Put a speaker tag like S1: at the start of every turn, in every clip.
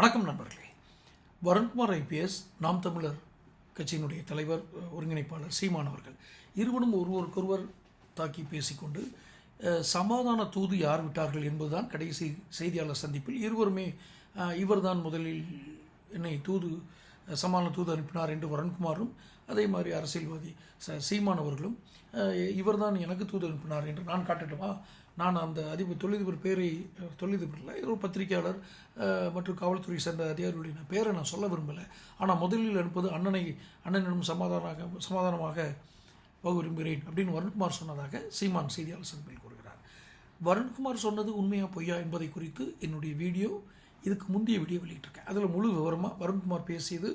S1: வணக்கம் நண்பர்களே. வருண்குமார் ஐபிஎஸ் நாம் தமிழர் கட்சியினுடைய தலைவர் ஒருங்கிணைப்பாளர் சீமானவர்கள் இருவரும் ஒருவருக்கொருவர் தாக்கி பேசிக்கொண்டு சமாதான தூது யார் விட்டார்கள் என்பதுதான் கடைசி செய்தியாளர் சந்திப்பில் இருவருமே இவர்தான் முதலில் என்னை தூது சமான தூது அனுப்பினார் என்று வருண்குமாரும் அதே மாதிரி அரசியல்வாதி ச சீமான் அவர்களும் அஹ், இவர்தான் எனக்கு தூது அனுப்பினார் என்று நான் காட்டட்டுமா? நான் அந்த அதிபர் தொழிலதிபர் பேரை தொழிலதிபரில் ஒரு பத்திரிகையாளர் மற்றும் காவல்துறை சேர்ந்த அதிகாரிகளுடைய பேரை நான் சொல்ல விரும்பலை. ஆனால் முதலில் அனுப்பது அண்ணனை அண்ணனிடம் சமாதானமாக சமாதானமாக போக விரும்புகிறேன் அப்படின்னு வருண்குமார் சொன்னதாக சீமான் செய்தியாளர் சந்திப்பில் கூறுகிறார். வருண்குமார் சொன்னது உண்மையா பொய்யா என்பதை குறித்து என்னுடைய வீடியோ இதுக்கு முந்தைய வீடியோ வெளியிட்டிருக்கேன். அதில் முழு விவரமாக வருண்குமார் பேசியது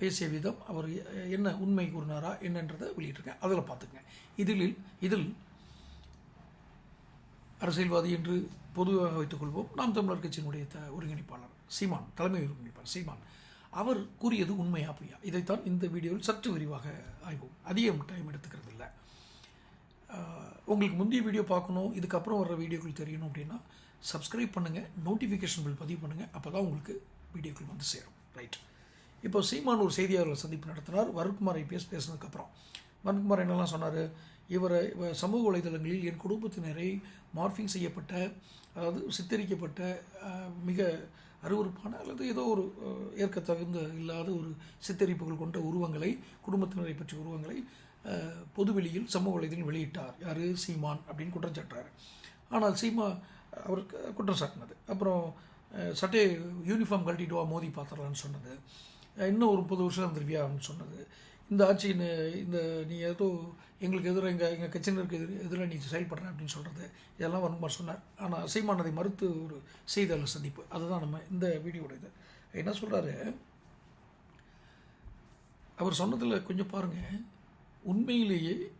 S1: பேசிய விதம் அவர் என்ன உண்மை கூறினாரா என்னன்றதை வெளியிட்டிருக்கேன். அதில் பார்த்துங்க இதில் இதில் அரசியல்வாதி என்று பொதுவாக வைத்துக்கொள்வோம் நாம் தமிழர் கட்சியினுடைய த ஒருங்கிணைப்பாளர் சீமான் தலைமை ஒருங்கிணைப்பாளர் சீமான். அவர் கூறியது உண்மையா பொய்யா? இதைத்தான் இந்த வீடியோவில் சற்று விரிவாக ஆய்வோம். அதிகம் டைம் எடுத்துக்கிறது இல்லை உங்களுக்கு முந்தைய வீடியோ பார்க்கணும் இதுக்கப்புறம் வர்ற வீடியோக்கள் தெரியணும் அப்படின்னா சப்ஸ்கிரைப் பண்ணுங்கள் நோட்டிஃபிகேஷன் பில் பதிவு பண்ணுங்கள் அப்போ தான் உங்களுக்கு வீடியோக்கள் வந்து சேரும். ரைட் இப்போ சீமான் ஒரு செய்தியாளர்கள் சந்திப்பு நடத்தினார். வருண்குமார் ஐபிஎஸ் பேசினதுக்கப்புறம். வருண்குமார் என்னெல்லாம் சொன்னார்? இவரை சமூக வலைதளங்களில் என் குடும்பத்தினரை மார்பிங் செய்யப்பட்ட அதாவது சித்தரிக்கப்பட்ட மிக அருவருப்பான அல்லது ஏதோ ஒரு ஏற்கத்தகுந்த இல்லாத ஒரு சித்தரிப்புகள் கொண்ட உருவங்களை குடும்பத்தினரை பற்றிய உருவங்களை பொதுவெளியில் சமூக வலைதளம் வெளியிட்டார். யார்? சீமான் அப்படின்னு குற்றம் சாட்டுறாரு. ஆனால் சீமா அவர் குற்றம் சாட்டினது. அப்புறம் சட்டையை யூனிஃபார்ம் கழட்டிட்டு வா மோதி பார்த்துடலான்னு சொன்னது. இன்னும் ஒரு முப்பது வருஷம் வந்துருவியான்னு சொன்னது. இந்த ஆட்சி இந்த நீ ஏதோ எங்களுக்கு எதிராக எங்கள் எங்கள் கட்சியினருக்கு எதிர் எதிராக நீ செயல்படுற அப்படின்னு சொல்கிறது இதெல்லாம் வருமாறு சொன்னார். ஆனால் சீமான் அதை மறுத்து ஒரு செய்தியாளர் சந்திப்பு. அதுதான் நம்ம இந்த வீடியோட இது. என்ன சொல்கிறாரு அவர் சொன்னதில் கொஞ்சம் பாருங்கள் உண்மையிலேயே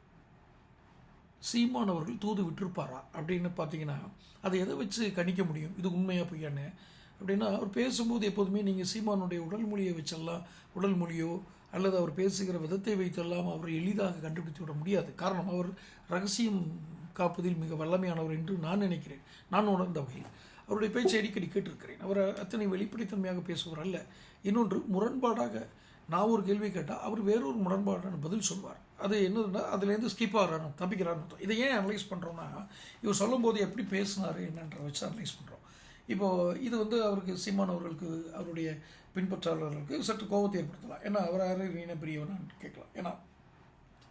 S1: சீமான் அவர்கள் தூது விட்டிருப்பாரா? அப்படின்னு பார்த்தீங்கன்னா அதை எதை வச்சு கணிக்க முடியும்? இது உண்மையாக பொய்யான்னு. அப்படின்னா அவர் பேசும்போது எப்போதுமே நீங்கள் சீமானுடைய உடல் மொழியை வச்செல்லாம் உடல் மொழியோ அல்லது அவர் பேசுகிற விதத்தை வைத்தெல்லாம் அவரை எளிதாக கண்டுபிடித்து விட முடியாது. காரணம் அவர் ரகசியம் காப்பதில் மிக வல்லமையானவர் என்று நான் நினைக்கிறேன். நான் உணர்ந்த வகையில். அவருடைய பேச்சை அடிக்கடி கேட்டிருக்கிறேன். அவர் அத்தனை வெளிப்படைத்தன்மையாக பேசுவார் அல்ல. இன்னொன்று முரண்பாடாக நான் ஒரு கேள்வி கேட்டால் அவர் வேறொரு முரண்பாடான பதில் சொல்வார். அது என்னதுன்னா அதுலேருந்து ஸ்கிப் ஆகிறானோ தப்பிக்கிறான்னு அர்த்தம். இதை ஏன் அனலைஸ் பண்ணுறோன்னா இவர் சொல்லும்போது எப்படி பேசினார் என்னன்ற வச்சு அனலைஸ் பண்ணுறோம் இப்போது இது வந்து அவருக்கு சீமான் அவர்களுக்கு அவருடைய பின்பற்றாளர்களுக்கு சற்று கோபத்தை ஏற்படுத்தலாம். ஏன்னா அவர் யாரு? நீன பெரியவனான்னு கேட்கலாம். ஏன்னா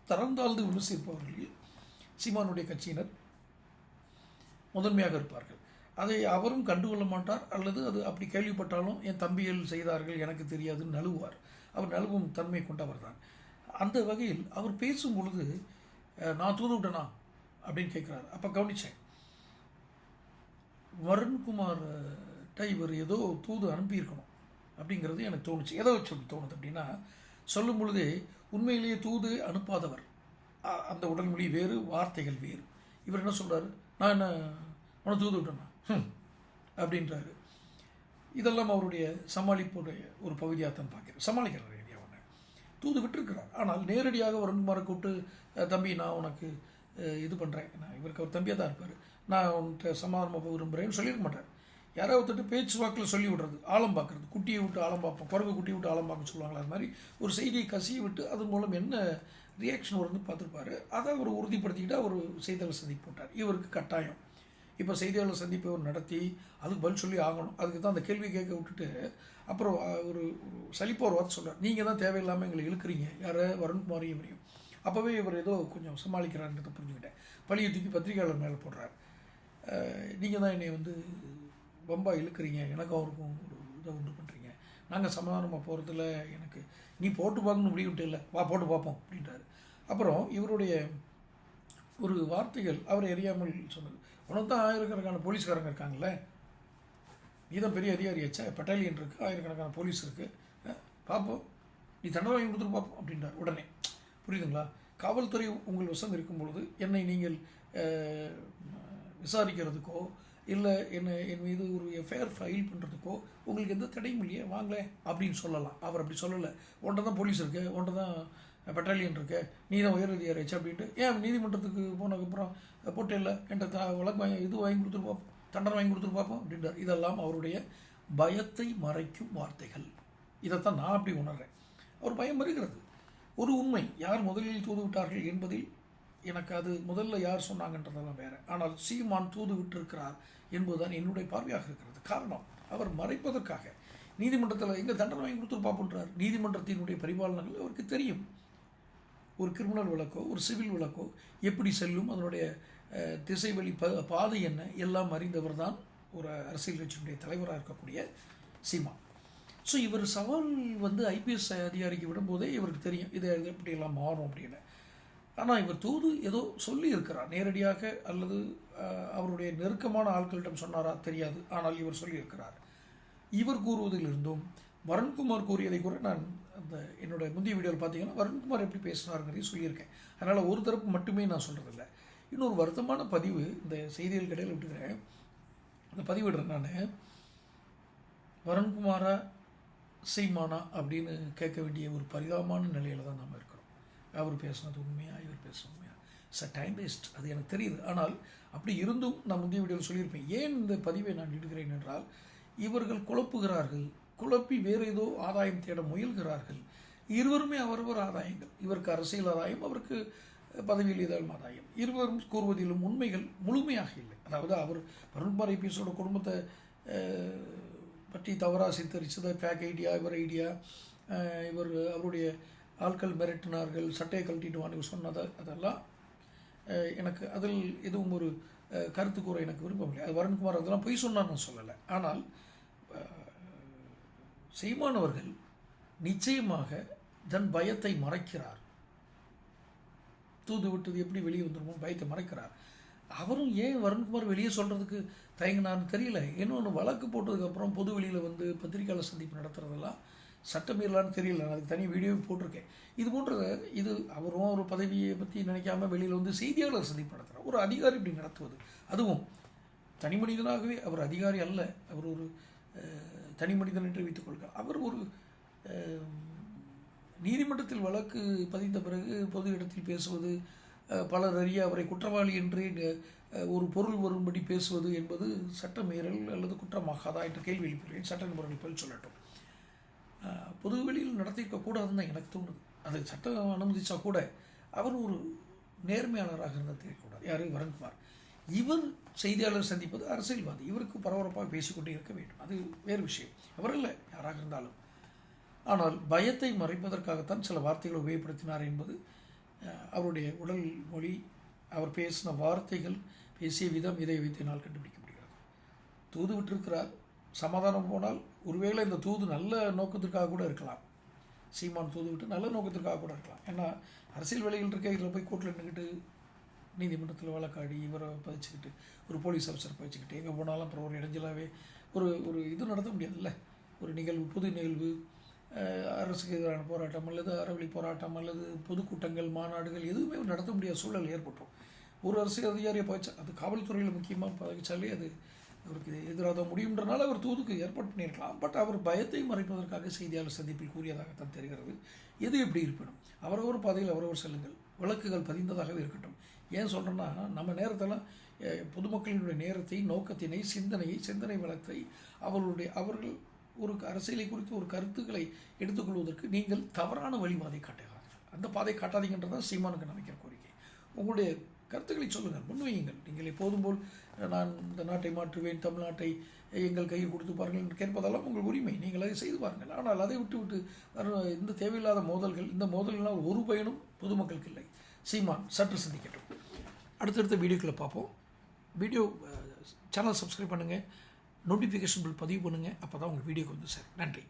S1: தரந்தாழ்ந்து விமர்சிப்பவர்களில் சீமானுடைய கட்சியினர் முதன்மையாக இருப்பார்கள். அதை அவரும் கண்டுகொள்ள மாட்டார் அல்லது அது அப்படி கேள்விப்பட்டாலும் என் தம்பிகள் செய்தார்கள் எனக்கு தெரியாதுன்னு நழுவார் அவர் நழுவும் தன்மை கொண்டவர் தான் அந்த வகையில் அவர் பேசும் பொழுது நான் தூது விட்டனா? அப்படின்னு கேட்குறாரு. அப்போ கவனித்தேன் வருண்குமார் அஹ், இவர் ஏதோ தூது அனுப்பியிருக்கணும் அப்படிங்கிறது எனக்கு தோணுச்சு. எதை வச்சு தோணுது அப்படின்னா சொல்லும் பொழுது உண்மையிலேயே தூது அனுப்பாதவர். அந்த அந்த உடல்மொழி வேறு வார்த்தைகள் வேறு. இவர் என்ன சொல்கிறாரு நான் என்ன உன தூது விட்டேனா? அப்படின்றாரு. இதெல்லாம் அவருடைய சமாளிப்புடைய ஒரு பகுதியாக தான் சமாளிக்கிறார் தூது விட்டுருக்கிறார். ஆனால் நேரடியாக வருண்குமாரை கூப்பிட்டு தம்பி நான் உனக்கு இது பண்ணுறேன் நான் இவருக்கு அவர் தம்பியாக தான் இருப்பார். நான் உன்கிட்ட சமாதானமாக போக விரும்புகிறேன்னு சொல்லியிருக்க மாட்டார். யாராவது ஒருத்தட்டு பேச்சு வாக்கில் சொல்லி விடுறது ஆழம் பார்க்குறது குட்டியை விட்டு ஆழம் பார்ப்போம் குரங்கு குட்டியை விட்டு ஆழம் பார்க்க சொல்லுவாங்களா அது மாதிரி ஒரு செய்தியை கசிய விட்டு அது மூலம் என்ன ரியாக்ஷன் வரும்னு பார்த்துருப்பாரு. அதை அவர் உறுதிப்படுத்திக்கிட்டு அவர் செய்தியாளர் சந்திப்பு போட்டார். இவருக்கு கட்டாயம். இப்போ செய்தியாளர் சந்திப்பை நடத்தி அதுக்கு பதில் சொல்லி ஆகணும். அதுக்கு தான் அந்த கேள்வி கேட்க விட்டுட்டு அப்புறம் ஒரு ஒரு ஒரு வார்த்தை சொல்கிறார் நீங்கள் தான் தேவையில்லாமல் எங்களை இழுக்கிறீங்க. யாரை? வருண்குமாரையும் இவரையும். அப்போவே இவர் ஏதோ கொஞ்சம் சமாளிக்கிறாருன்றதை புரிஞ்சுக்கிட்டேன். பழியை தூக்கி பத்திரிகையாளர் மேலே போடுறார். நீங்கள் தான் என்னை வந்து பம்பா இழுக்கிறீங்க. எனக்கும் அவருக்கும் ஒரு இதை உண்டு பண்ணுறீங்க நாங்கள் சமாதானமாக போகிறதுல எனக்கு நீ போட்டு பார்க்கணும் முடிவு இல்லை. வா போட்டு பார்ப்போம் அப்படின்றாரு. அப்புறம் இவருடைய ஒரு வார்த்தைகள் அவர் அறியாமல் சொன்னது. உனக்கு தான் ஆயிரக்கணக்கான போலீஸ்காரங்க இருக்காங்களே? நீ தான் பெரிய அதிகாரியாச்சா பட்டாலியன் இருக்குது ஆயிரக்கணக்கான போலீஸ் இருக்குது பார்ப்போம் நீ தண்டனை வாங்கி கொடுத்துட்டு பார்ப்போம் அப்படின்றார் உடனே. புரியுதுங்களா? காவல்துறை உங்கள் வசம் இருக்கும் பொழுது என்னை நீங்கள் விசாரிக்கிறதுக்கோ இல்லை என்ன என் மீது ஒரு எஃப்ஐஆர் ஃபைல் பண்ணுறதுக்கோ உங்களுக்கு எந்த தடையும் இல்லையே வாங்களே அப்படின்னு சொல்லலாம். அவர் அப்படி சொல்லலை. ஒன்றை தான் போலீஸ் இருக்குது ஒன்றை தான் பெட்டாலியன் இருக்கு. நீ தான் உயர் அதிகாரியாச்சு அப்படின்ட்டு. ஏன் நீதிமன்றத்துக்கு போனதுக்கப்புறம் போட்டு என்ற த வழக்கு வாங்கி இது வாங்கி கொடுத்துட்டு பார்ப்போம் தண்டனை வாங்கி கொடுத்துட்டு பார்ப்போம் அப்படின்றார். இதெல்லாம் அவருடைய பயத்தை மறைக்கும் வார்த்தைகள். இதைத்தான் நான் அப்படி உணர்றேன். அவர் பயம் வருகிறது ஒரு உண்மை யார் முதலில் தூது விட்டார்கள் என்பதில் எனக்கு அது முதல்ல யார் சொன்னாங்கன்றதெல்லாம் வேற. ஆனால் சீமான் தூது விட்டிருக்கிறார் என்பதுதான் என்னுடைய பார்வையாக இருக்கிறது. காரணம் அவர் மறைப்பதற்காக. நீதிமன்றத்தில் எங்கே தண்டனை வாங்கி கொடுத்து பார்ப்போன்றார் நீதிமன்றத்தினுடைய பரிபாலனங்கள் அவருக்கு தெரியும். ஒரு கிரிமினல் வழக்கோ ஒரு சிவில் வழக்கோ எப்படி செல்லும் அதனுடைய திசை வழி ப பாதை என்ன எல்லாம் அறிந்தவர் தான் ஒரு அரசியல் கட்சியினுடைய தலைவராக இருக்கக்கூடிய சீமா. ஸோ இவர் சவால் வந்து ஐபிஎஸ் அதிகாரிக்கு விடும்போதே இவருக்கு தெரியும் இது எப்படியெல்லாம் மாறும் அப்படின்னு. ஆனால் இவர் தூது ஏதோ சொல்லி இருக்கிறார் நேரடியாக அல்லது அவருடைய நெருக்கமான ஆட்களிடம் சொன்னாரா தெரியாது ஆனால் இவர் சொல்லியிருக்கிறார். இவர் கூறுவதிலிருந்தும் வருண்குமார் கூறியதை கூட நான் அந்த என்னோட முந்தைய வீடியோவில் பார்த்தீங்கன்னா வருண்குமார் எப்படி பேசினாருங்கிறதையும் சொல்லியிருக்கேன். அதனால் ஒரு தரப்பு மட்டுமே நான் சொல்கிறதில்ல இன்னொரு வருத்தமான பதிவு இந்த செய்திகள் கடையில் விட்டுக்கிறேன். அந்த பதிவிடுறேன் நான். வருண்குமாரா சீமானா அப்படின்னு கேட்க வேண்டிய ஒரு பரிதாபமான நிலையில் தான் நாம் இருக்கிறோம். அவர் பேசுனது உண்மையாக இவர் பேசுனது உண்மையா? இட்ஸ் டைம் வேஸ்ட் அது எனக்கு தெரியுது. ஆனால் அப்படி இருந்தும் நான் முந்தைய வீடியோவில் சொல்லியிருப்பேன். ஏன் இந்த பதிவை நான் இடுகிறேன் என்றால் இவர்கள் குழப்புகிறார்கள் குழப்பி வேறு ஏதோ ஆதாயம் தேட முயல்கிறார்கள். இருவருமே அவரவர் ஆதாயங்கள். இவருக்கு அரசியல் ஆதாயம் அவருக்கு பதவியில் ஏதாலும் ஆதாயம். இருவரும் கூறுவதிலும் உண்மைகள் முழுமையாக இல்லை. அதாவது அவர் வருண்குமார் ஐபிஎஸோட குடும்பத்தை பற்றி தவறாக சித்தரித்தது ஃபேக் ஐடியா இவர் ஐடியா இவர் அவருடைய ஆட்கள் மிரட்டினார்கள் சட்டையை கழட்டிட்டு சொன்னதை சொன்னது அதெல்லாம் எனக்கு அதில் எதுவும் ஒரு கருத்து கூற எனக்கு விருப்பமில்லை. அது வருண்குமார் அதெல்லாம் பொய் சொன்னார்னு சொல்லலை. ஆனால் செய்மானவர்கள் நிச்சயமாக தன் பயத்தை மறைக்கிறார். தூது விட்டது எப்படி வெளியே வந்துருமோ பயத்தை மறைக்கிறார். அவரும் ஏன் வருண்குமார் வெளியே சொல்கிறதுக்கு தயங்கினார்னு தெரியல. இன்னொன்று வழக்கு போட்டதுக்கப்புறம் பொது வெளியில் வந்து பத்திரிகையாளர் சந்திப்பு நடத்துறதெல்லாம் சட்டமீறலான்னு தெரியல. நான் அதுக்கு தனி வீடியோ போட்டிருக்கேன். இது போன்ற இது அவரும் ஒரு பதவியை பற்றி நினைக்காம வெளியில் வந்து செய்தியாளர் சந்திப்பு நடத்துகிறார் ஒரு அதிகாரி இப்படி நடத்துவது. அதுவும் தனி மனிதனாகவே அவர் அதிகாரி அல்ல. அவர் ஒரு தனி மனிதன் என்று வைத்துக் கொள்க. அவர் ஒரு நீதிமன்றத்தில் வழக்கு பதிந்த பிறகு பொது இடத்தில் பேசுவது பலர் அறிய அவரை குற்றவாளி என்று ஒரு பொருள் வரும்படி பேசுவது என்பது சட்ட மீறல் அல்லது குற்றமாகாதா என்று கேள்வி எழுப்புகிறேன். சட்ட நிபுணர்கள் பதில் சொல்லட்டும். பொதுவெளியில் நடத்திக்கக்கூடாதுன்னு தான் எனக்கு தோணுது. அது சட்டம் அனுமதிச்சா கூட அவர் ஒரு நேர்மையாளராக இருந்தால் தெரியக்கூடாது. யார்? வரன்குமார் இவர் செய்தியாளர் சந்திப்பது அரசியல்வாதி. இவருக்கு பரபரப்பாக பேசிக்கொண்டே இருக்க வேண்டும். அது வேறு விஷயம். அவர் இல்லை யாராக இருந்தாலும். ஆனால் பயத்தை மறைப்பதற்காகத்தான் சில வார்த்தைகளை உபயோகப்படுத்தினார் என்பது அவருடைய உடல் மொழி அவர் பேசின வார்த்தைகள் பேசிய விதம் இதை வைத்து என்னால் கண்டுபிடிக்க முடிகிறது. தூது விட்டிருக்கிறார். சமாதானம் போனால் ஒருவேளை இந்த தூது நல்ல நோக்கத்திற்காக கூட இருக்கலாம். சீமான் தூது விட்டு நல்ல நோக்கத்திற்காக கூட இருக்கலாம். ஏன்னா அரசியல் வேலைகள் இருக்க இதில் போய் கூட்டில் நின்றுக்கிட்டு நீதிமன்றத்தில் வழக்காடி இவரை பதிச்சுக்கிட்டு ஒரு போலீஸ் ஆஃபீஸர் பதிச்சுக்கிட்டு எங்கே போனாலும் அப்புறம் ஒரு இடைஞ்சலாகவே ஒரு ஒரு இது நடத்த முடியாதுல்ல? ஒரு நிகழ்வு பொது நிகழ்வு அரசுக்கு எதிரான போராட்டம் அல்லது அறவழி போராட்டம் அல்லது பொதுக்கூட்டங்கள் மாநாடுகள் எதுவுமே நடத்த முடியாத சூழல் ஏற்பட்டுரும் ஒரு அரசு அதிகாரியை பகிச்சா அது காவல்துறையில் முக்கியமாக பகிச்சாலே அது அவருக்கு எதிராக முடியுன்றனால அவர் தூதுக்கு ஏற்பாடு பண்ணியிருக்கலாம். பட் அவர் பயத்தை மறைப்பதற்காக செய்தியாளர் சந்திப்பில் கூறியதாகத்தான் தெரிகிறது. எது எப்படி இருப்பினும் அவரவர் பாதையில் அவரவர் செல்லுங்கள். வழக்குகள் பதிந்ததாகவே இருக்கட்டும். ஏன் சொல்கிறேன்னா நம்ம நேரத்தெல்லாம் பொதுமக்களினுடைய நேரத்தை நோக்கத்தினை சிந்தனையை சிந்தனை வளத்தை அவர்களுடைய அவர்கள் ஒரு அரசியலை குறித்து ஒரு கருத்துக்களை எடுத்துக்கொள்வதற்கு நீங்கள் தவறான வழிபாதை காட்டுகிறார்கள். அந்த பாதை காட்டாதீங்கன்றதான் சீமானுக்கு நான் வைக்கிற கோரிக்கை. உங்களுடைய கருத்துக்களை சொல்லுங்கள் முன்வையுங்கள் நீங்கள் எப்போதும் போல் நான் இந்த நாட்டை மாற்றுவேன் தமிழ்நாட்டை எங்கள் கையில் கொடுத்து பாருங்கள் என்று கேட்பதெல்லாம் உங்கள் உரிமை. நீங்கள் அதை செய்து பாருங்கள். ஆனால் அதை விட்டு விட்டு இந்த தேவையில்லாத மோதல்கள் இந்த மோதல்களால் ஒரு பயனும் பொதுமக்களுக்கு இல்லை. சீமான் சற்று சிந்திக்கட்டும். அடுத்தடுத்த வீடியோக்களை பார்ப்போம். வீடியோ சேனல் சப்ஸ்கிரைப் பண்ணுங்கள் நோட்டிஃபிகேஷன் பில் பதிவு பண்ணுங்கள் அப்போ தான் உங்கள் வீடியோக்கு வந்து சார் நன்றி.